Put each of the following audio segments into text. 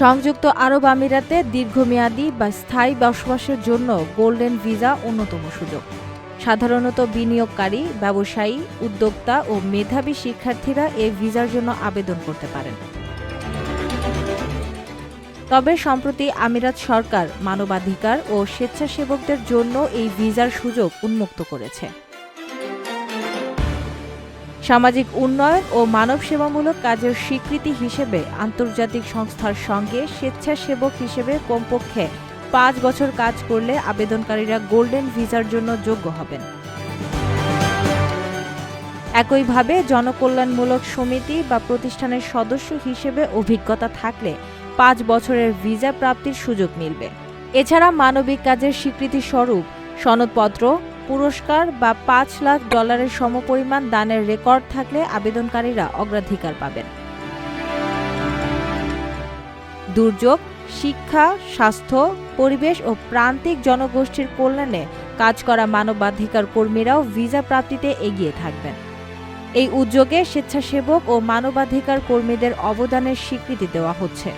সংযুক্ত আরব আমিরাতে দীর্ঘমেয়াদী বা স্থায়ী বসবাসের জন্য গোল্ডেন ভিসা অন্যতম সুযোগ। সাধারণত বিনিয়োগকারী, ব্যবসায়ী, উদ্যোক্তা ও মেধাবী শিক্ষার্থীরা এই ভিসার জন্য আবেদন করতে পারেন। তবে সম্প্রতি আমিরাত সরকার মানবাধিকার ও স্বেচ্ছাসেবকদের জন্য এই ভিসার সুযোগ উন্মুক্ত করেছে। সামাজিক উন্নয়ন ও মানব সেবামূলক কাজের স্বীকৃতি হিসেবে আন্তর্জাতিক সংস্থার সঙ্গে স্বেচ্ছাসেবক হিসেবে কমপক্ষে পাঁচ বছর কাজ করলে আবেদনকারীরা গোল্ডেন ভিসার জন্য যোগ্য হবেন। একইভাবে জনকল্যাণমূলক সমিতি বা প্রতিষ্ঠানের সদস্য হিসেবে অভিজ্ঞতা থাকলে পাঁচ বছরের ভিসা প্রাপ্তির সুযোগ মিলবে। এছাড়া মানবিক কাজের স্বীকৃতি স্বরূপ সনদপত্র পুরস্কার বা পাঁচ লাখ ডলারের সমপরিমাণ দানের রেকর্ড থাকলে আবেদনকারীরা অগ্রাধিকার পাবেন। দুর্যোগ, শিক্ষা, স্বাস্থ্য, পরিবেশ ও প্রান্তিক জনগোষ্ঠীর কল্যাণে কাজ করা মানবাধিকার কর্মীরাও ভিসা প্রাপ্তিতে এগিয়ে থাকবেন। এই উদ্যোগে স্বেচ্ছাসেবক ও মানবাধিকার কর্মীদের অবদানের স্বীকৃতি দেওয়া হচ্ছে।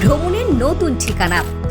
ভ্রমণের নতুন ঠিকানা